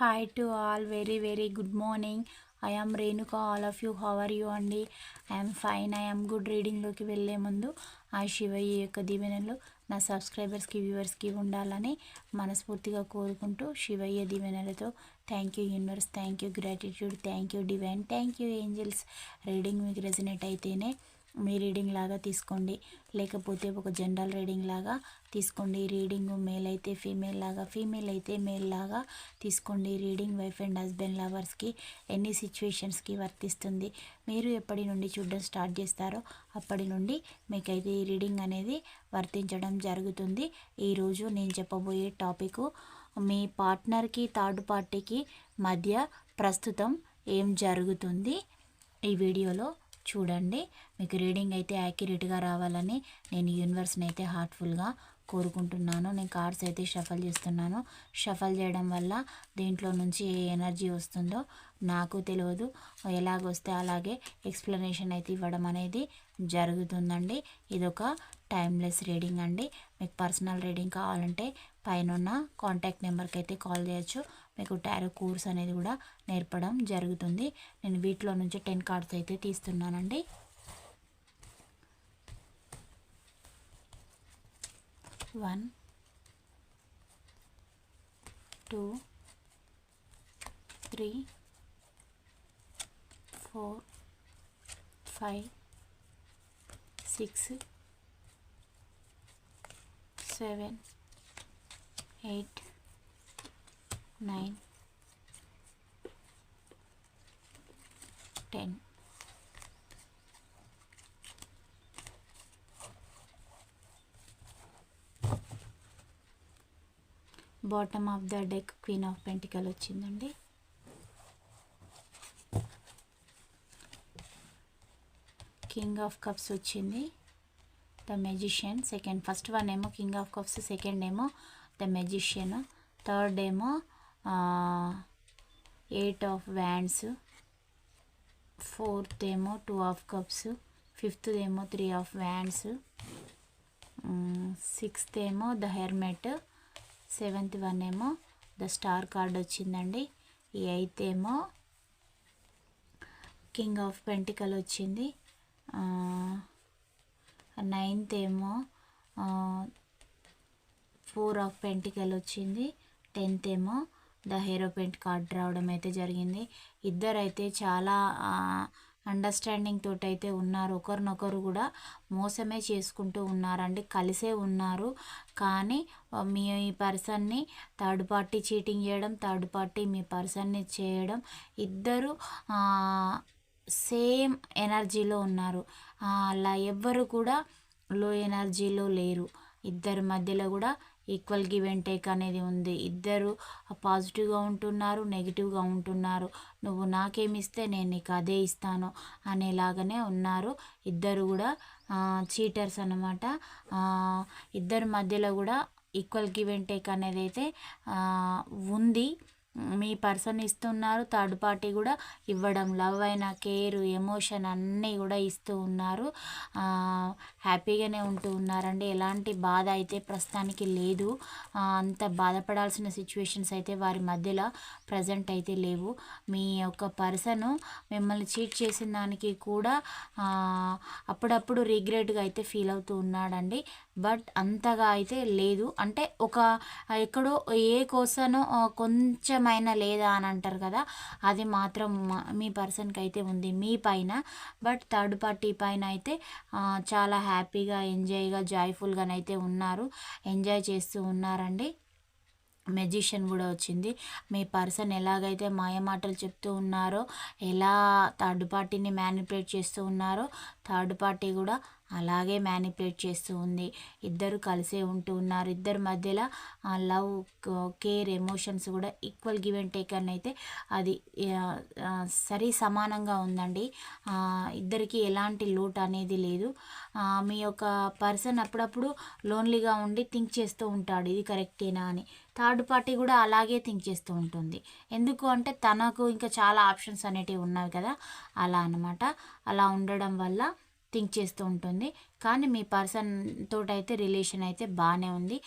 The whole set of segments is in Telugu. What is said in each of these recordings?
Hi to all very very good morning I am Renuka all of you how are you అండి ఐఎమ్ ఫైన్ ఐఎమ్ గుడ్ రీడింగ్లోకి వెళ్ళే ముందు ఆ శివయ్య యొక్క దీవెనలు నా సబ్స్క్రైబర్స్కి వ్యూవర్స్కి ఉండాలని మనస్ఫూర్తిగా కోరుకుంటూ శివయ్య దీవెనలతో thank you universe thank you gratitude thank you divine thank you angels reading మీకు రెజినేట్ అయితేనే మీ రీడింగ్ లాగా తీసుకోండి. లేకపోతే ఒక జనరల్ రీడింగ్ లాగా తీసుకోండి. రీడింగ్ మేల్ అయితే ఫీమేల్ లాగా ఫీమేల్ అయితే మేల్ లాగా తీసుకోండి. రీడింగ్ వైఫ్ అండ్ హస్బెండ్ లవర్స్కి ఎన్ని సిచ్యువేషన్స్కి వర్తిస్తుంది మీరు ఎప్పటి నుండి చూడడం స్టార్ట్ చేస్తారో అప్పటి నుండి మీకైతే ఈ రీడింగ్ అనేది వర్తించడం జరుగుతుంది. ఈరోజు నేను చెప్పబోయే టాపిక్ మీ పార్ట్నర్కి థర్డ్ పార్టీకి మధ్య ప్రస్తుతం ఏం జరుగుతుంది ఈ వీడియోలో చూడండి. మీకు రీడింగ్ అయితే యాక్యురేట్గా రావాలని నేను యూనివర్స్ని అయితే హార్ట్ఫుల్గా కోరుకుంటున్నాను. నేను కార్డ్స్ అయితే షఫల్ చేస్తున్నాను. షఫల్ చేయడం వల్ల దీంట్లో నుంచి ఏ ఎనర్జీ వస్తుందో నాకు తెలియదు. ఎలాగొస్తే అలాగే ఎక్స్ప్లెనేషన్ అయితే ఇవ్వడం అనేది జరుగుతుందండి. ఇదొక టైమ్లెస్ రీడింగ్ అండి. మీకు పర్సనల్ రీడింగ్ కావాలంటే పైన కాంటాక్ట్ నెంబర్కి అయితే కాల్ చేయొచ్చు. మీకు టారో కోర్స్ అనేది కూడా నేర్పడం జరుగుతుంది. నేను వీటిలో నుంచి టెన్ కార్డ్స్ అయితే తీస్తున్నానండి. One two three four five six seven eight nine. Ten. Bottom of the deck queen of pentacle వచ్చిందండి. కింగ్ ఆఫ్ కప్స్ వచ్చింది. The magician second. First one ఏమో కింగ్ ఆఫ్ కప్స్ సెకండ్ ఏమో ద మెజిషియన్ థర్డ్ ఏమో ఎయిట్ ఆఫ్ వ్యాండ్స్ ఫోర్త్ ఏమో టూ ఆఫ్ కప్స్ ఫిఫ్త్ ఏమో త్రీ ఆఫ్ వ్యాండ్స్ సిక్స్త్ ఏమో ద హెర్మెట్ సెవెంత్ వన్ ఏమో ద స్టార్ కార్డ్ వచ్చిందండి. ఈ ఎయిత్ ఏమో కింగ్ ఆఫ్ పెంటికల్ వచ్చింది. నైన్త్ ఏమో ఫోర్ ఆఫ్ పెంటికల్ వచ్చింది. టెన్త్ ఏమో ద హీరో పెయింట్ కార్డ్ రావడం అయితే జరిగింది. ఇద్దరైతే చాలా అండర్స్టాండింగ్ తోటైతే అయితే ఉన్నారు. ఒకరినొకరు కూడా మోసమే చేసుకుంటూ ఉన్నారండి. కలిసే ఉన్నారు. కానీ మీ పర్సన్ని థర్డ్ పార్టీ చీటింగ్ చేయడం థర్డ్ పార్టీ మీ పర్సన్ని చేయడం ఇద్దరు సేమ్ ఎనర్జీలో ఉన్నారు. అలా ఎవ్వరు కూడా లో ఎనర్జీలో లేరు. ఇద్దరి మధ్యలో కూడా ఈక్వల్ గివ్ అండ్ టేక్ అనేది ఉంది. ఇద్దరు పాజిటివ్గా ఉంటున్నారు నెగిటివ్గా ఉంటున్నారు. నువ్వు నాకేమిస్తే నేను నీకు అదే ఇస్తాను అనేలాగానే ఉన్నారు. ఇద్దరు కూడా చీటర్స్ అనమాట ఇద్దరి మధ్యలో కూడా ఈక్వల్ గివ్ అండ్ టేక్ అనేది అయితే ఉంది. మీ పర్సన్ ఇస్తున్నారు థర్డ్ పార్టీ కూడా ఇవ్వడం లవ్ అయిన కేర్ ఎమోషన్ అన్నీ కూడా ఇస్తూ ఉన్నారు. హ్యాపీగానే ఉంటూ ఉన్నారండి. ఎలాంటి బాధ అయితే ప్రస్తుతానికి లేదు. అంత బాధపడాల్సిన సిచ్యువేషన్స్ అయితే వారి మధ్యలో ప్రజెంట్ అయితే లేవు. మీ యొక్క పర్సను మిమ్మల్ని చీట్ చేసిన దానికి కూడా అప్పుడప్పుడు రిగ్రెట్గా అయితే ఫీల్ అవుతూ ఉన్నాడండి. బట్ అంతగా అయితే లేదు. అంటే ఒక ఎక్కడో ఏ కోసనో కొంచెమైనా లేదా అని అంటారు కదా అది మాత్రం మీ పర్సన్కి అయితే ఉంది మీ పైన. బట్ థర్డ్ పార్టీ పైన అయితే చాలా హ్యాపీగా ఎంజాయ్గా జాయ్ఫుల్గానైతే ఉన్నారు. ఎంజాయ్ చేస్తూ ఉన్నారండి. మెజిషియన్ కూడా వచ్చింది. మీ పర్సన్ ఎలాగైతే మాయమాటలు చెప్తూ ఉన్నారో ఎలా థర్డ్ పార్టీని మ్యానిపులేట్ చేస్తూ ఉన్నారో థర్డ్ పార్టీ కూడా అలాగే మ్యానిపులేట్ చేస్తూ ఉంది. ఇద్దరు కలిసే ఉంటూ ఉన్నారు. ఇద్దరి మధ్యలో లవ్ కేర్ ఎమోషన్స్ కూడా ఈక్వల్ గివ్ అండ్ టేక్ అని అయితే అది సరి సమానంగా ఉందండి. ఇద్దరికి ఎలాంటి లోటు అనేది లేదు. మీ యొక్క పర్సన్ అప్పుడప్పుడు లోన్లీగా ఉండి థింక్ చేస్తూ ఉంటాడు. ఇది కరెక్టేనా అని. థర్డ్ పార్టీ కూడా అలాగే థింక్ చేస్తూ ఉంటుంది. ఎందుకు అంటే తనకు ఇంకా చాలా ఆప్షన్స్ అనేటివి ఉన్నాయి కదా. అలా అనమాట అలా ఉండడం వల్ల థింక్ చేస్తూ ఉంటుంది. కానీ మీ పర్సన్ తోటైతే రిలేషన్ అయితే బాగానే ఉంది.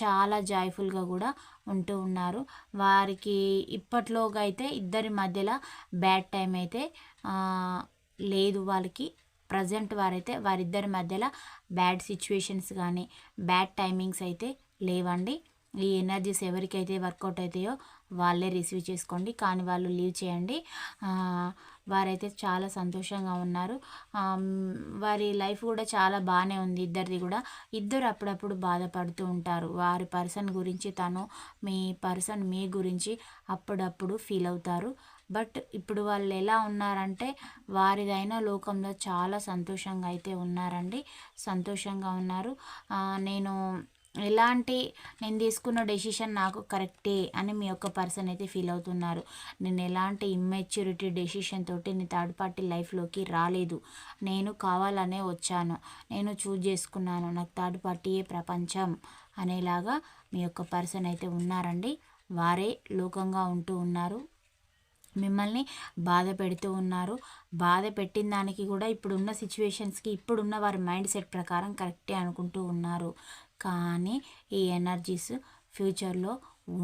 చాలా జాయ్ఫుల్గా కూడా ఉంటూ ఉన్నారు. వారికి ఇప్పట్లోగా అయితే ఇద్దరి మధ్యలో బ్యాడ్ టైం అయితే లేదు వాళ్ళకి. ప్రజెంట్ వారైతే వారిద్దరి మధ్యలో బ్యాడ్ సిచ్యువేషన్స్ కానీ బ్యాడ్ టైమింగ్స్ అయితే లేవండి. ఈ ఎనర్జీస్ ఎవరికైతే వర్కౌట్ అవుతాయో వాళ్ళే రిసీవ్ చేసుకోండి కానీ వాళ్ళు లీవ్ చేయండి. వారైతే చాలా సంతోషంగా ఉన్నారు. వారి లైఫ్ కూడా చాలా బాగానే ఉంది ఇద్దరిది కూడా. ఇద్దరు అప్పుడప్పుడు బాధపడుతూ ఉంటారు. వారి పర్సన్ గురించి తను మీ పర్సన్ మీ గురించి అప్పుడప్పుడు ఫీల్ అవుతారు. బట్ ఇప్పుడు వాళ్ళు ఎలా ఉన్నారంటే వారిదైన లోకంలో చాలా సంతోషంగా అయితే ఉన్నారండి. సంతోషంగా ఉన్నారు. నేను ఎలాంటి నేను తీసుకున్న డెసిషన్ నాకు కరెక్టే అని మీ యొక్క పర్సన్ అయితే ఫీల్ అవుతున్నారు. నేను ఎలాంటి ఇమ్మెచ్యూరిటీ డెసిషన్ తోటి నీ థర్డ్ పార్టీ లైఫ్లోకి రాలేదు. నేను కావాలనే వచ్చాను. నేను చూజ్ చేసుకున్నాను. నాకు థర్డ్ పార్టీయే ప్రపంచం అనేలాగా మీ యొక్క పర్సన్ అయితే ఉన్నారండి. వారే లోకంగా ఉంటూ ఉన్నారు. మిమ్మల్ని బాధ పెడుతూ ఉన్నారు. బాధ పెట్టిన దానికి కూడా ఇప్పుడున్న సిచ్యువేషన్స్కి ఇప్పుడున్న వారి మైండ్ సెట్ ప్రకారం కరెక్టే అనుకుంటూ ఉన్నారు. కానీ ఈ ఎనర్జీస్ ఫ్యూచర్లో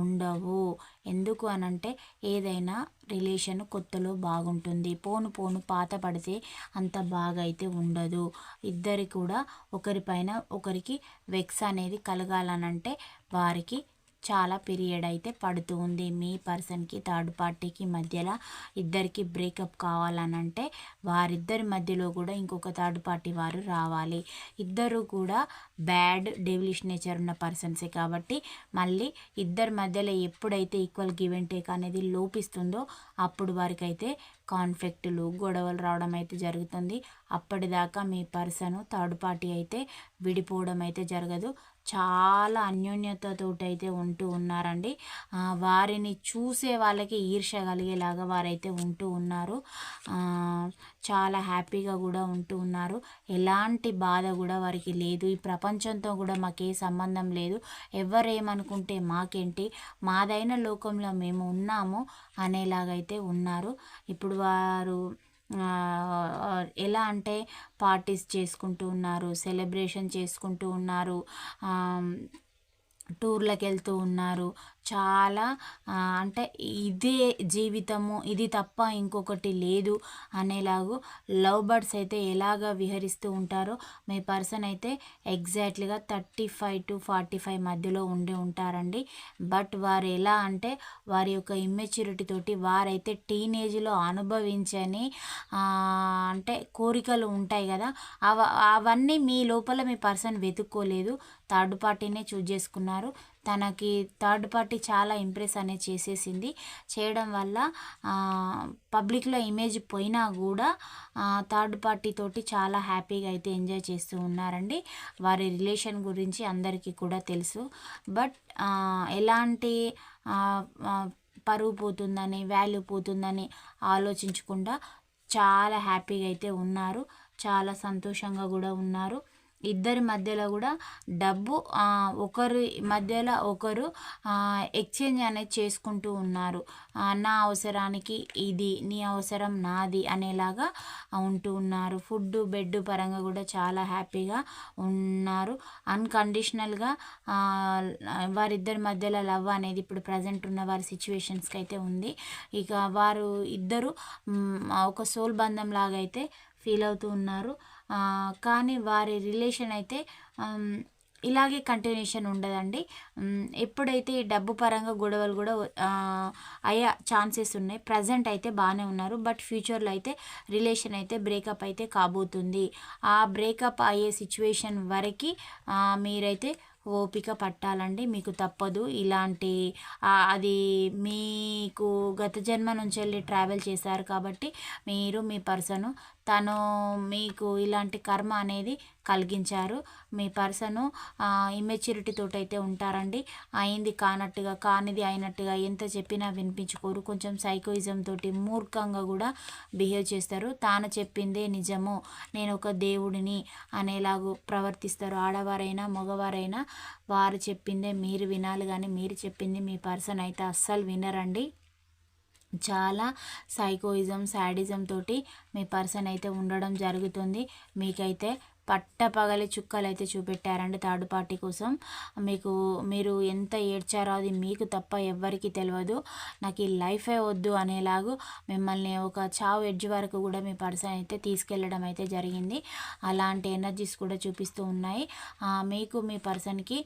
ఉండవు. ఎందుకు అనంటే ఏదైనా రిలేషన్ కొత్తలో బాగుంటుంది. పోను పోను పాత పడితే అంత బాగా అయితే ఉండదు. ఇద్దరి కూడా ఒకరిపైన ఒకరికి వెక్స్ అనేది కలగాలనంటే వారికి చాలా పీరియడ్ అయితే పడుతూ ఉంది. మీ పర్సన్కి థర్డ్ పార్టీకి మధ్యలో ఇద్దరికి బ్రేకప్ కావాలనంటే వారిద్దరి మధ్యలో కూడా ఇంకొక థర్డ్ పార్టీ వారు రావాలి. ఇద్దరు కూడా బ్యాడ్ డెవిలిష్ నేచర్ ఉన్న పర్సన్సే కాబట్టి మళ్ళీ ఇద్దరి మధ్యలో ఎప్పుడైతే ఈక్వల్ గివ్ అండ్ టేక్ అనేది లోపిస్తుందో అప్పుడు వారికైతే కాన్ఫ్లిక్టులు గొడవలు రావడం అయితే జరుగుతుంది. అప్పటిదాకా మీ పర్సన్ థర్డ్ పార్టీ అయితే విడిపోవడం అయితే జరగదు. చాలా అన్యోన్యతతో అయితే ఉంటూ ఉన్నారండి. వారిని చూసే వాళ్ళకి ఈర్ష కలిగేలాగా వారైతే ఉంటూ ఉన్నారు. చాలా హ్యాపీగా కూడా ఉంటూ ఉన్నారు. ఎలాంటి బాధ కూడా వారికి లేదు. ఈ ప్రపంచంతో కూడా మాకే సంబంధం లేదు. ఎవరేమనుకుంటే మాకేంటి? మాదైన లోకంలో మేము ఉన్నాము అనేలాగైతే ఉన్నారు. ఇప్పుడు వారు ఎలా అంటే పార్టీస్ చేసుకుంటూ ఉన్నారు సెలబ్రేషన్ చేసుకుంటూ ఉన్నారు టూర్లకు వెళ్తూ ఉన్నారు చాలా అంటే ఇదే జీవితము ఇది తప్ప ఇంకొకటి లేదు అనేలాగు లవ్ బర్డ్స్ అయితే ఎలాగ విహరిస్తూ ఉంటారో మీ పర్సన్ అయితే ఎగ్జాక్ట్లీగా thirty five to forty five మధ్యలో ఉండి ఉంటారండి. బట్ వారు ఎలా అంటే వారి యొక్క ఇమ్మెచ్యూరిటీ తోటి వారైతే టీనేజ్లో అనుభవించని అంటే కోరికలు ఉంటాయి కదా అవ అవన్నీ మీ లోపల మీ పర్సన్ వెతుక్కోలేదు థర్డ్ పార్టీనే చూజ్ చేసుకున్నారు. తనకి థర్డ్ పార్టీ చాలా ఇంప్రెస్ అనేది చేసేసింది. చేయడం వల్ల పబ్లిక్లో ఇమేజ్ పోయినా కూడా థర్డ్ పార్టీ తోటి చాలా హ్యాపీగా అయితే ఎంజాయ్ చేస్తూ ఉన్నారండి. వారి రిలేషన్ గురించి అందరికీ కూడా తెలుసు. బట్ ఎలాంటి పరువు పోతుందని వాల్యూ పోతుందని ఆలోచించకుండా చాలా హ్యాపీగా అయితే ఉన్నారు. చాలా సంతోషంగా కూడా ఉన్నారు. ఇద్దరి మధ్యలో కూడా డబ్బు ఒకరి మధ్యలో ఒకరు ఎక్స్చేంజ్ అనేది చేసుకుంటూ ఉన్నారు. నా అవసరానికి ఇది నీ అవసరం నాది అనేలాగా ఉంటూ ఉన్నారు. ఫుడ్ బెడ్ పరంగా కూడా చాలా హ్యాపీగా ఉన్నారు. అన్కండిషనల్గా వారిద్దరి మధ్యలో లవ్ అనేది ఇప్పుడు ప్రజెంట్ ఉన్న వారి సిచ్యువేషన్స్కి అయితే ఉంది. ఇక వారు ఇద్దరు ఒక సోల్ బంధం లాగా అయితే ఫీల్ అవుతూ ఉన్నారు. కానీ వారి రిలేషన్ అయితే ఇలాగే కంటిన్యూషన్ ఉండదండి. ఎప్పుడైతే ఈ డబ్బు పరంగా గొడవలు కూడా అయ్యే ఛాన్సెస్ ఉన్నాయి ప్రజెంట్ అయితే బాగానే ఉన్నారు. బట్ ఫ్యూచర్లో అయితే రిలేషన్ అయితే బ్రేకప్ అయితే కాబోతుంది. ఆ బ్రేకప్ అయ్యే సిచ్యువేషన్ వరకు మీరైతే ఓపిక పట్టాలండి. మీకు తప్పదు ఇలాంటి అది మీకు గత జన్మ నుంచి వెళ్ళి ట్రావెల్ చేశారు కాబట్టి మీరు మీ పర్సను తను మీకు ఇలాంటి కర్మ అనేది కలిగించారు. మీ పర్సను ఇమ్మెచ్యూరిటీ తోటి అయితే ఉంటారండి. అయింది కానట్టుగా కానిది అయినట్టుగా ఎంత చెప్పినా వినిపించుకోరు. కొంచెం సైకోయిజం తోటి మూర్ఖంగా కూడా బిహేవ్ చేస్తారు. తాను చెప్పిందే నిజము. నేను ఒక దేవుడిని అనేలాగు ప్రవర్తిస్తారు. ఆడవారైనా మగవారైనా వారు చెప్పిందే మీరు వినాలి కానీ మీరు చెప్పింది మీ పర్సన్ అయితే అస్సలు వినరండి. చాలా సైకోయిజం శాడిజం తోటి మీ పర్సన్ అయితే ఉండడం జరుగుతుంది. మీకైతే పట్టపగలి చుక్కలు అయితే చూపెట్టారండి థర్డ్ పార్టీ కోసం. మీకు మీరు ఎంత ఏడ్చారో అది మీకు తప్ప ఎవ్వరికీ తెలియదు నాకు ఈ లైఫే వద్దు అనేలాగు మిమ్మల్ని ఒక చావు ఎడ్జ్ వరకు కూడా మీ పర్సన్ అయితే తీసుకెళ్ళడం అయితే జరిగింది. అలాంటి ఎనర్జీస్ కూడా చూపిస్తూ ఉన్నాయి. మీకు మీ పర్సన్కి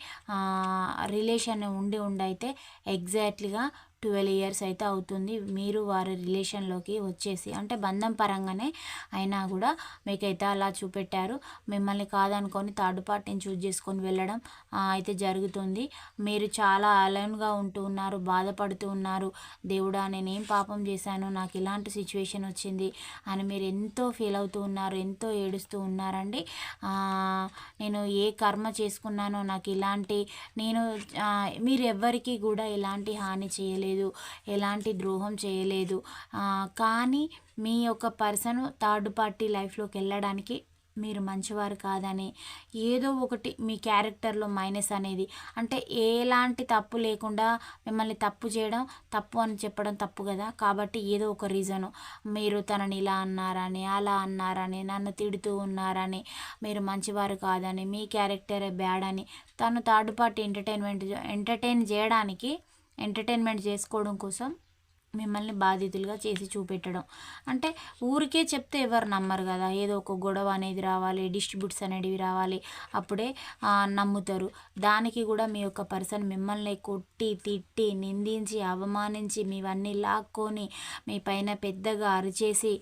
రిలేషన్ ఉండి ఉండైతే ఎగ్జాక్ట్లీగా ట్వెల్వ్ ఇయర్స్ అయితే అవుతుంది. మీరు వారి రిలేషన్లోకి వచ్చేసి అంటే బంధం పరంగానే అయినా కూడా మీకైతే అలా చూపెట్టారు. మిమ్మల్ని కాదనుకొని థర్డ్ పార్టీని చూజ్ చేసుకొని వెళ్ళడం అయితే జరుగుతుంది. మీరు చాలా అలైన్గా ఉంటూ ఉన్నారు బాధపడుతూ ఉన్నారు. దేవుడా నేనేం పాపం చేశాను నాకు ఇలాంటి సిచ్యువేషన్ వచ్చింది అని మీరు ఎంతో ఫీల్ అవుతూ ఉన్నారు ఎంతో ఏడుస్తూ ఉన్నారండి. నేను ఏ కర్మ చేసుకున్నానో నాకు ఇలాంటి నేను మీరు ఎవ్వరికీ కూడా ఎలాంటి హాని చేయలేదు. చేయలేదు ఎలాంటి ద్రోహం చేయలేదు. కానీ మీ యొక్క పర్సన్ థర్డ్ పార్టీ లైఫ్లోకి వెళ్ళడానికి మీరు మంచివారు కాదని ఏదో ఒకటి మీ క్యారెక్టర్లో మైనస్ అనేది. అంటే ఎలాంటి తప్పు లేకుండా మిమ్మల్ని తప్పు చేయడం తప్పు అని చెప్పడం తప్పు కదా. కాబట్టి ఏదో ఒక రీజను. మీరు తనని ఇలా అన్నారని అలా అన్నారని నన్ను తిడుతూ ఉన్నారని మీరు మంచివారు కాదని మీ క్యారెక్టరే బ్యాడ్ అని తను థర్డ్ పార్టీ ఎంటర్టైన్మెంట్ ఎంటర్టైన్ చేయడానికి ఎంటర్టైన్మెంట్ చేసుకోవడం కోసం మిమ్మల్ని బాధితులుగా చేసి చూపెట్టడం. అంటే ఊరికే చెప్తే ఎవరు నమ్మరు కదా. ఏదో ఒక గొడవ అనేది రావాలి డిస్ట్రిబ్యూట్స్ అనేటివి రావాలి అప్పుడే నమ్ముతారు. దానికి కూడా మీ యొక్క పర్సన్ మిమ్మల్ని కొట్టి తిట్టి నిందించి అవమానించి మీవన్నీ లాక్కొని మీ పైన పెద్దగా అరిచేసి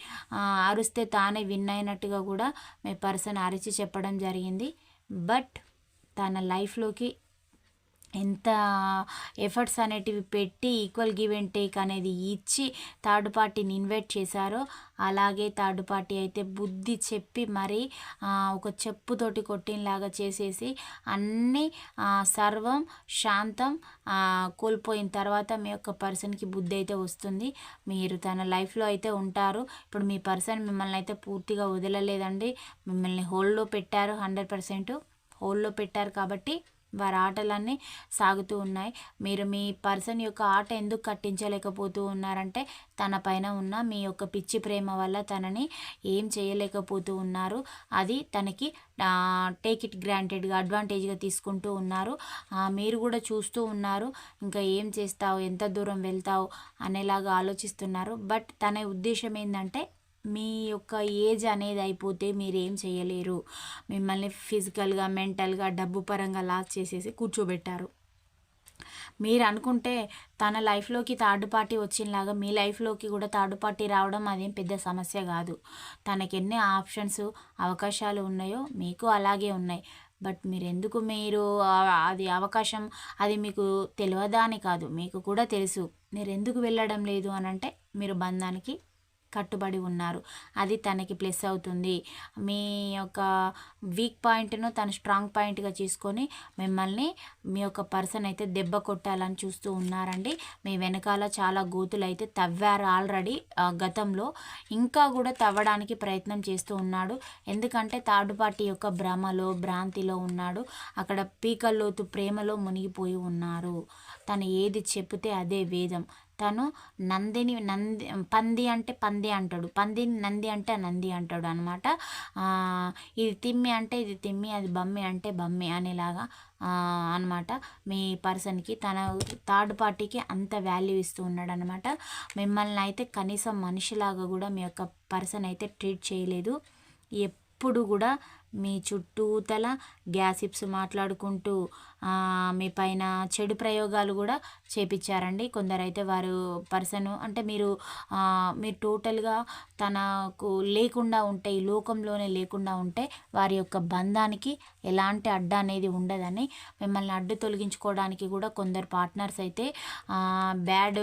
అరిస్తే తానే విన్ అయినట్టుగా కూడా మీ పర్సన్ అరిచి చెప్పడం జరిగింది. బట్ తన లైఫ్లోకి ఎంత ఎఫర్ట్స్ అనేటివి పెట్టి ఈక్వల్ గివ్ అండ్ టేక్ అనేది ఇచ్చి థర్డ్ పార్టీని ఇన్వైట్ చేశారో అలాగే థర్డ్ పార్టీ అయితే బుద్ధి చెప్పి మరి ఒక చెప్పుతోటి కొట్టినలాగా చేసేసి అన్నీ సర్వం శాంతం కోల్పోయిన తర్వాత మీ యొక్క పర్సన్కి బుద్ధి అయితే వస్తుంది. మీరు తన లైఫ్లో అయితే ఉంటారు. ఇప్పుడు మీ పర్సన్ మిమ్మల్ని అయితే పూర్తిగా వదలలేదండి. మిమ్మల్ని హోల్డ్లో పెట్టారు హండ్రెడ్ పర్సెంట్. హోల్డ్లో పెట్టారు కాబట్టి వారి ఆటలన్నీ సాగుతూ ఉన్నాయి. మీరు మీ పర్సన్ యొక్క ఆట ఎందుకు కట్టించలేకపోతూ ఉన్నారంటే తన పైన ఉన్న మీ యొక్క పిచ్చి ప్రేమ వల్ల తనని ఏం చేయలేకపోతూ ఉన్నారు. అది తనకి టేక్ ఇట్ గ్రాంటెడ్గా అడ్వాంటేజ్గా తీసుకుంటూ ఉన్నారు. మీరు కూడా చూస్తూ ఉన్నారు. ఇంకా ఏం చేస్తావు? ఎంత దూరం వెళ్తావు? అనేలాగా ఆలోచిస్తున్నారు. బట్ తన ఉద్దేశం ఏంటంటే మీ యొక్క ఏజ్ అనేది అయిపోతే మీరు ఏం చేయలేరు. మిమ్మల్ని ఫిజికల్గా మెంటల్గా డబ్బు పరంగా లాస్ చేసేసి కూర్చోబెట్టారు. మీరు అనుకుంటే తన లైఫ్లోకి థర్డ్ పార్టీ వచ్చినలాగా మీ లైఫ్లోకి కూడా థర్డ్ పార్టీ రావడం అదేం పెద్ద సమస్య కాదు. తనకి ఎన్ని ఆప్షన్స్ అవకాశాలు ఉన్నాయో మీకు అలాగే ఉన్నాయి. బట్ మీరు ఎందుకు మీరు అది అవకాశం అది మీకు తెలియదా అని కాదు. మీకు కూడా తెలుసు. మీరు ఎందుకు వెళ్ళడం లేదు అని అంటే మీరు బంధానికి కట్టుబడి ఉన్నారు. అది తనకి ప్లస్ అవుతుంది. మీ యొక్క వీక్ పాయింట్ను తను స్ట్రాంగ్ పాయింట్గా చేసుకొని మిమ్మల్ని మీ యొక్క పర్సన్ అయితే దెబ్బ కొట్టాలని చూస్తూ ఉన్నారండి. మీ వెనకాల చాలా గోతులు అయితే తవ్వారు ఆల్రెడీ గతంలో. ఇంకా కూడా తవ్వడానికి ప్రయత్నం చేస్తూ ఉన్నాడు. ఎందుకంటే థర్డ్ పార్టీ యొక్క భ్రమలో భ్రాంతిలో ఉన్నాడు. అక్కడ పీకల్లోతు ప్రేమలో మునిగిపోయి ఉన్నారు. తను ఏది చెప్తే అదే వేదం. తను నందిని నంది పంది అంటే పంది అంటాడు. పందిని నంది అంటే నంది అంటాడు అనమాట ఇది తిమ్మి అంటే ఇది తిమ్మి అది బమ్మి అంటే బమ్మి అనేలాగా అనమాట మీ పర్సన్కి తన థర్డ్ పార్టీకి అంత వాల్యూ ఇస్తూ ఉన్నాడు అనమాట మిమ్మల్ని అయితే కనీసం మనిషిలాగా కూడా మీ యొక్క పర్సన్ అయితే ట్రీట్ చేయలేదు. ఎప్పుడు కూడా మీ చుట్టూతల గ్యాసిప్స్ మాట్లాడుకుంటూ మీ పైన చెడు ప్రయోగాలు కూడా చేపించారండి. కొందరైతే వారు పర్సన్ అంటే మీరు మీరు టోటల్గా తనకు లేకుండా ఉంటే ఈ లోకంలోనే లేకుండా ఉంటే వారి యొక్క బంధానికి ఎలాంటి అడ్డ అనేది ఉండదని మిమ్మల్ని అడ్డు తొలగించుకోవడానికి కూడా కొందరు పార్ట్నర్స్ అయితే బ్యాడ్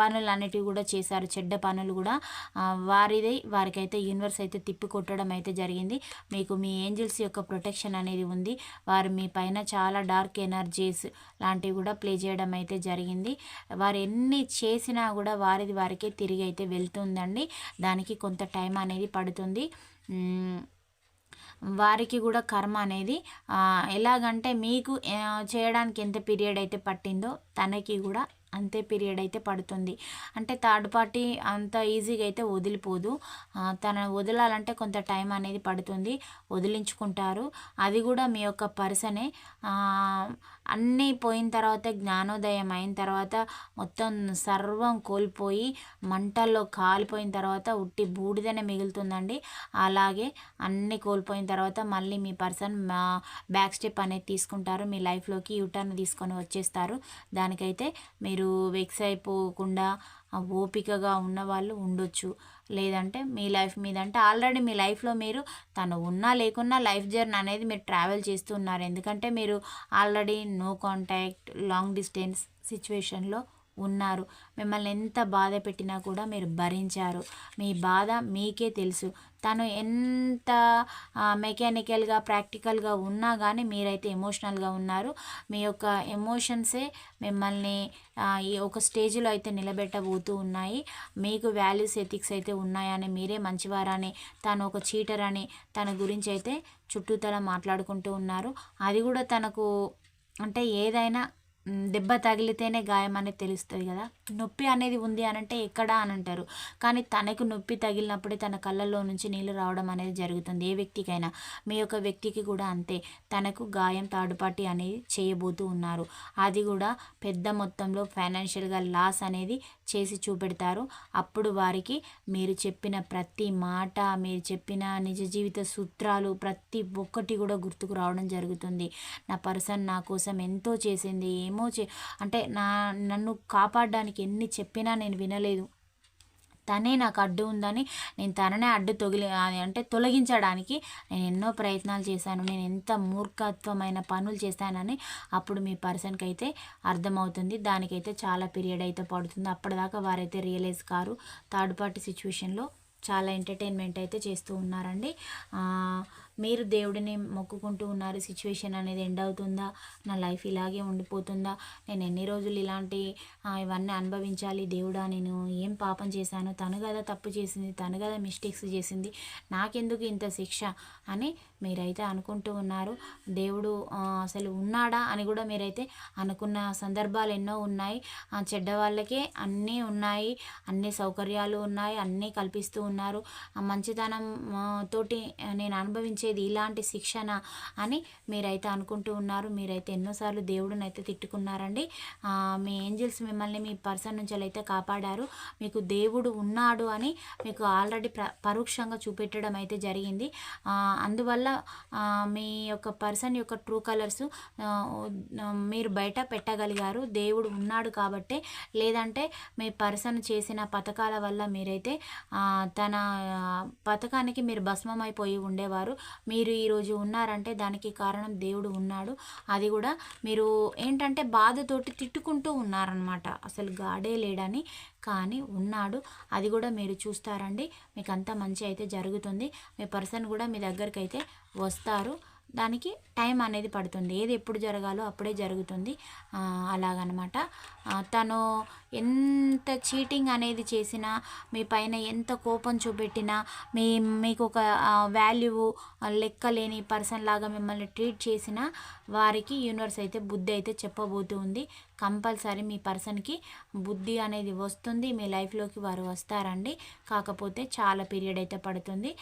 పనులు అనేటివి కూడా చేశారు. చెడ్డ పనులు కూడా వారిది వారికైతే యూనివర్స్ అయితే తిప్పి కొట్టడం అయితే జరిగింది. మీకు మీ ఏంజిల్స్ యొక్క ప్రొటెక్షన్ అనేది ఉంది. వారు మీ పైన చాలా డార్క్ ఎనర్జీస్ లాంటివి కూడా ప్లే చేయడం అయితే జరిగింది. వారు ఎన్ని చేసినా కూడా వారిది వారికే తిరిగి అయితే వెళ్తుందండి. దానికి కొంత టైం అనేది పడుతుంది. వారికి కూడా కర్మ అనేది ఎలాగంటే మీకు చేయడానికి ఎంత పీరియడ్ అయితే పట్టిందో తనకి కూడా అంతే పీరియడ్ అయితే పడుతుంది. అంటే థర్డ్ పార్టీ అంత ఈజీగా అయితే వదిలిపోదు. తన వదలాలంటే కొంత టైం అనేది పడుతుంది. వదిలించుకుంటారు. అది కూడా మీ యొక్క పర్సనే. అన్నీ పోయిన తర్వాత జ్ఞానోదయం అయిన తర్వాత మొత్తం సర్వం కోల్పోయి మంటల్లో కాలిపోయిన తర్వాత ఉట్టి బూడిదనే మిగులుతుందండి. అలాగే అన్నీ కోల్పోయిన తర్వాత మళ్ళీ మీ పర్సన్ బ్యాక్ స్టెప్ అనేది తీసుకుంటారు. మీ లైఫ్లోకి యూటర్న్ తీసుకొని వచ్చేస్తారు. దానికైతే మీరు వెక్స్ అయిపోకుండా ఓపికగా ఉన్నవాళ్ళు ఉండొచ్చు. లేదంటే మీ లైఫ్ మీద అంటే ఆల్రెడీ మీ లైఫ్లో మీరు తను ఉన్నా లేకున్నా లైఫ్ జర్నీ అనేది మీరు ట్రావెల్ చేస్తున్నారు ఎందుకంటే మీరు already no contact long distance సిచ్యువేషన్లో ఉన్నారు. మిమ్మల్ని ఎంత బాధ పెట్టినా కూడా మీరు భరించారు. మీ బాధ మీకే తెలుసు. తను ఎంత మెకానికల్గా ప్రాక్టికల్గా ఉన్నా కానీ మీరైతే ఎమోషనల్గా ఉన్నారు. మీ యొక్క ఎమోషన్సే మిమ్మల్ని ఈ ఒక స్టేజ్లో అయితే నిలబెట్టబోతూ ఉన్నాయి. మీకు వాల్యూస్ ఎథిక్స్ అయితే ఉన్నాయని మీరే మంచివారని తను ఒక చీటర్ అని తన గురించి అయితే చుట్టూతల మాట్లాడుకుంటూ ఉన్నారు. అది కూడా తనకు అంటే ఏదైనా దెబ్బ తగిలితేనే గాయం అనేది తెలుస్తుంది కదా. నొప్పి అనేది ఉంది అని అంటే ఎక్కడ అని అంటారు. కానీ తనకు నొప్పి తగిలినప్పుడే తన కళ్ళల్లో నుంచి నీళ్ళు రావడం అనేది జరుగుతుంది. ఏ వ్యక్తికైనా మీ యొక్క వ్యక్తికి కూడా అంతే. తనకు గాయం తాడుపాటి అనేది చేయబోతూ ఉన్నారు. అది కూడా పెద్ద మొత్తంలో ఫైనాన్షియల్గా లాస్ అనేది చేసి చూపెడతారు. అప్పుడు వారికి మీరు చెప్పిన ప్రతి మాట మీరు చెప్పిన నిజ జీవిత సూత్రాలు ప్రతి ఒక్కటి కూడా గుర్తుకు రావడం జరుగుతుంది. నా పర్సన్ నా కోసం ఎంతో చేసింది ఏమో చే అంటే నా నన్ను కాపాడడానికి ఎన్ని చెప్పినా నేను వినలేదు. తనే నాకు అడ్డు ఉందని నేను తననే అడ్డు తొగిలి అంటే తొలగించడానికి నేను ఎన్నో ప్రయత్నాలు చేశాను. నేను ఎంత మూర్ఖత్వమైన పనులు చేశానని అప్పుడు మీ పర్సన్కి అయితే అర్థమవుతుంది. దానికైతే చాలా పీరియడ్ అయితే పడుతుంది. అప్పటిదాకా వారైతే రియలైజ్ కారు. థర్డ్ పార్టీ సిచ్యువేషన్లో చాలా ఎంటర్టైన్మెంట్ అయితే చేస్తూ ఉన్నారండి. మీరు దేవుడిని మొక్కుకుంటూ ఉన్నారు సిచ్యువేషన్ అనేది ఎండ్ అవుతుందా? నా లైఫ్ ఇలాగే ఉండిపోతుందా? నేను ఎన్ని రోజులు ఇలాంటి ఇవన్నీ అనుభవించాలి? దేవుడా నేను ఏం పాపం చేశాను? తను కదా తప్పు చేసింది తను కదా మిస్టేక్స్ చేసింది. నాకెందుకు ఇంత శిక్ష? అని మీరైతే అనుకుంటూ ఉన్నారు. దేవుడు అసలు ఉన్నాడా అని కూడా మీరైతే అనుకున్న సందర్భాలు ఎన్నో ఉన్నాయి. చెడ్డ వాళ్ళకే అన్నీ ఉన్నాయి అన్ని సౌకర్యాలు ఉన్నాయి అన్నీ కల్పిస్తూ ఉన్నారు. మంచితనం తోటి నేను అనుభవించేది ఇలాంటి శిక్షణ అని మీరైతే అనుకుంటూ ఉన్నారు. మీరైతే ఎన్నోసార్లు దేవుడిని అయితే తిట్టుకున్నారండి మీ ఏంజిల్స్ మిమ్మల్ని మీ పర్సన్ నుంచి అయితే కాపాడారు. మీకు దేవుడు ఉన్నాడు అని మీకు ఆల్రెడీ ప్ర పరోక్షంగా చూపెట్టడం అయితే జరిగింది. అందువల్ల మీ యొక్క పర్సన్ యొక్క ట్రూ కలర్స్ మీరు బయట పెట్టగలిగారు దేవుడు ఉన్నాడు కాబట్టే లేదంటే మీ పర్సన్ చేసిన పథకాల వల్ల మీరైతే తన పథకానికి మీరు భస్మం అయిపోయి ఉండేవారు. మీరు ఈరోజు ఉన్నారంటే దానికి కారణం దేవుడు ఉన్నాడు. అది కూడా మీరు ఏంటంటే బాధతోటి తిట్టుకుంటూ ఉన్నారనమాట అసలు గాడే లేడని కానీ ఉన్నాడు. అది కూడా మీరు చూస్తారండి. మీకు అంతా మంచి అయితే జరుగుతుంది. మీ పర్సన్ కూడా మీ దగ్గరికి అయితే వస్తారు. దానికి టైం అనేది పడుతుంది. ఏది ఎప్పుడు జరగాలో అప్పుడే జరుగుతుంది. అలాగనమాట. తను ఎంత చీటింగ్ అనేది చేసినా మీ పైన ఎంత కోపం చూపెట్టినా మీ మీకు ఒక వాల్యూ లెక్కలేని పర్సన్ లాగా మిమ్మల్ని ట్రీట్ చేసినా వారికి యూనివర్స్ అయితే బుద్ధి అయితే చెప్పబోతుంది కంపల్సరీ మీ పర్సన్కి బుద్ధి అనేది వస్తుంది. మీ లైఫ్లోకి వారు వస్తారండి. కాకపోతే చాలా పీరియడ్ అయితే పడుతుంది.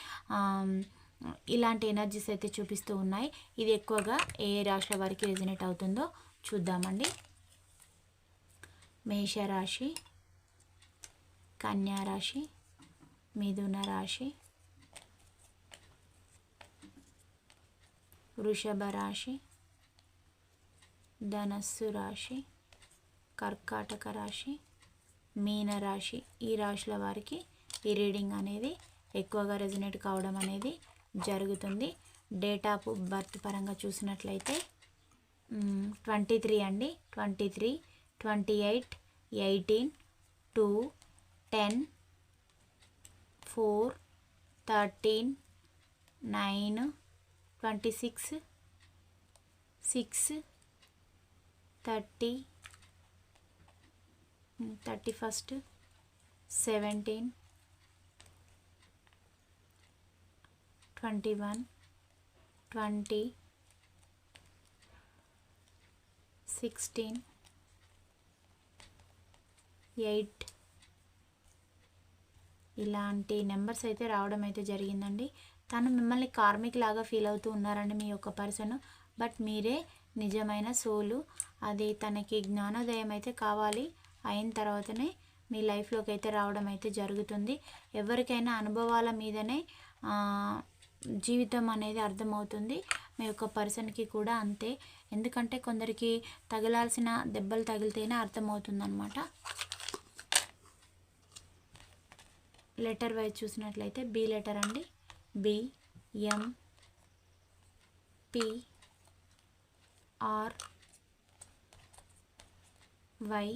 ఇలాంటి ఎనర్జీస్ అయితే చూపిస్తూ ఉన్నాయి. ఇది ఎక్కువగా ఏ రాశుల వారికి రెజినేట్ అవుతుందో చూద్దామండి. మేషరాశి కన్యారాశి మిథున రాశి వృషభ రాశి ధనస్సు రాశి కర్కాటక రాశి మీనరాశి ఈ రాశుల వారికి ఈ రీడింగ్ అనేది ఎక్కువగా రెజినేట్ కావడం అనేది జరుగుతుంది. డేట్ ఆఫ్ బర్త్ పరంగా చూసినట్లయితే ట్వంటీ త్రీ అండి. Twenty three twenty eight eighteen two ten four thirteen nine twenty six six thirty thirty first seventeen twenty one twenty sixteen eight ఇలాంటి నెంబర్స్ అయితే రావడం అయితే జరిగిందండి. తను మిమ్మల్ని కార్మిక్ లాగా ఫీల్ అవుతూ ఉన్నారండి మీ యొక్క పర్సన్. బట్ మీరే నిజమైన సోలు. అది తనకి జ్ఞానోదయం అయితే కావాలి. అయిన తర్వాతనే మీ లైఫ్లోకి అయితే రావడం అయితే జరుగుతుంది. ఎవరికైనా అనుభవాల మీదనే జీవితం అనేది అర్థమవుతుంది. మీ యొక్క పర్సన్కి కూడా అంతే. ఎందుకంటే కొందరికి తగలాల్సిన దెబ్బలు తగిలితేనే అర్థమవుతుంది అనమాట లెటర్ వైజ్ చూసినట్లయితే బి లెటర్ అండి. B M P R Y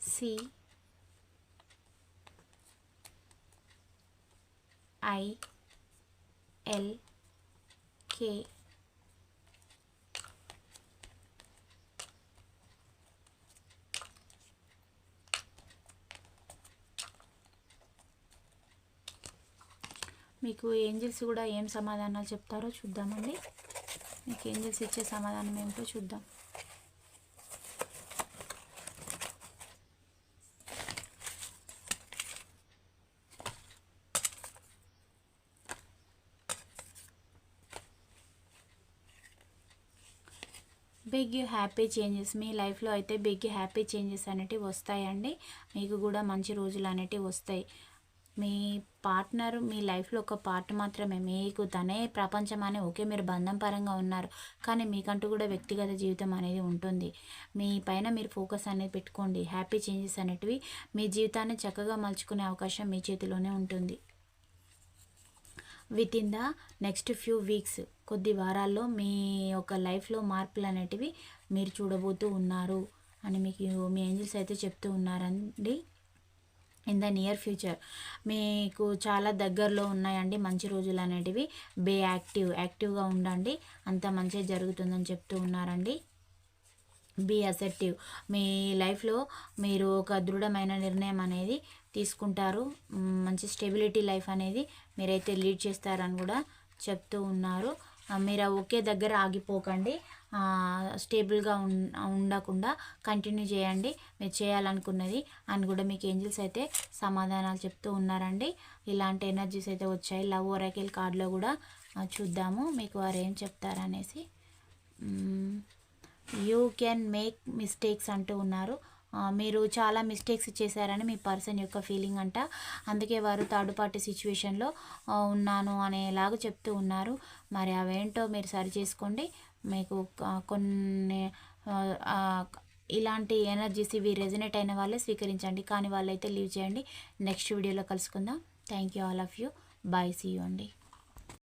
C I L K మీకు ఏంజిల్స్ కూడా ఏం సమాధానాలు చెప్తారో చూద్దామండి. మీకు ఏంజిల్స్ ఇచ్చే సమాధానం ఏమిటో చూద్దాం. బిగ్ హ్యాపీ చేంజెస్ మీ లైఫ్లో అయితే బిగ్ హ్యాపీ చేంజెస్ అనేటివి వస్తాయండి. మీకు కూడా మంచి రోజులు అనేటివి వస్తాయి. మీ పార్ట్నర్ మీ లైఫ్లో ఒక పార్ట్ మాత్రమే. మీకు తనే ప్రపంచం అనే ఓకే మీరు బంధం పరంగా ఉన్నారు. కానీ మీకంటూ కూడా వ్యక్తిగత జీవితం అనేది ఉంటుంది. మీ పైన మీరు ఫోకస్ అనేది పెట్టుకోండి. హ్యాపీ చేంజెస్ అనేటివి మీ జీవితాన్ని చక్కగా మలుచుకునే అవకాశం మీ చేతిలోనే ఉంటుంది. With in the next few weeks. కొద్ది వారాల్లో మీ యొక్క లైఫ్లో మార్పులు అనేటివి మీరు చూడబోతూ ఉన్నారు అని మీకు మీ ఏంజిల్స్ అయితే చెప్తూ ఉన్నారండి. ఇన్ ద నియర్ ఫ్యూచర్ మీకు చాలా దగ్గరలో ఉన్నాయండి మంచి రోజులు అనేటివి బే యాక్టివ్ యాక్టివ్గా ఉండండి. అంత మంచిగా జరుగుతుందని చెప్తూ ఉన్నారండి. బీ అసెప్టివ్. మీ లైఫ్లో మీరు ఒక దృఢమైన నిర్ణయం అనేది తీసుకుంటారు. మంచి స్టెబిలిటీ లైఫ్ అనేది మీరైతే లీడ్ చేస్తారని కూడా చెప్తూ ఉన్నారు. మీరు ఒకే దగ్గర ఆగిపోకండి. స్టేబుల్గా ఉండకుండా కంటిన్యూ చేయండి. మీరు చేయాలనుకున్నది అని కూడా మీకు ఏంజిల్స్ అయితే సమాధానాలు చెప్తూ ఉన్నారండి. ఇలాంటి ఎనర్జీస్ అయితే వచ్చాయి. లవ్ ఒరాకిల్ కార్డులో కూడా చూద్దాము మీకు వారు ఏం చెప్తారనేసి. యూ కెన్ మేక్ మిస్టేక్స్ అంటూ ఉన్నారు. మీరు చాలా మిస్టేక్స్ చేశారని మీ పర్సన్ యొక్క ఫీలింగ్ అంట. అందుకే వారు థర్డ్ పార్టీ సిచ్యువేషన్లో ఉన్నాను అనేలాగా చెప్తూ ఉన్నారు. మరి అవేంటో మీరు సరి చేసుకోండి. మీకు కొన్ని ఇలాంటి ఎనర్జీస్ ఇవి రెజినేట్ అయిన వాళ్ళే స్వీకరించండి. కానీ వాళ్ళైతే లీవ్ చేయండి. నెక్స్ట్ వీడియోలో కలుసుకుందాం. Thank you all of you. Bye see you అండి.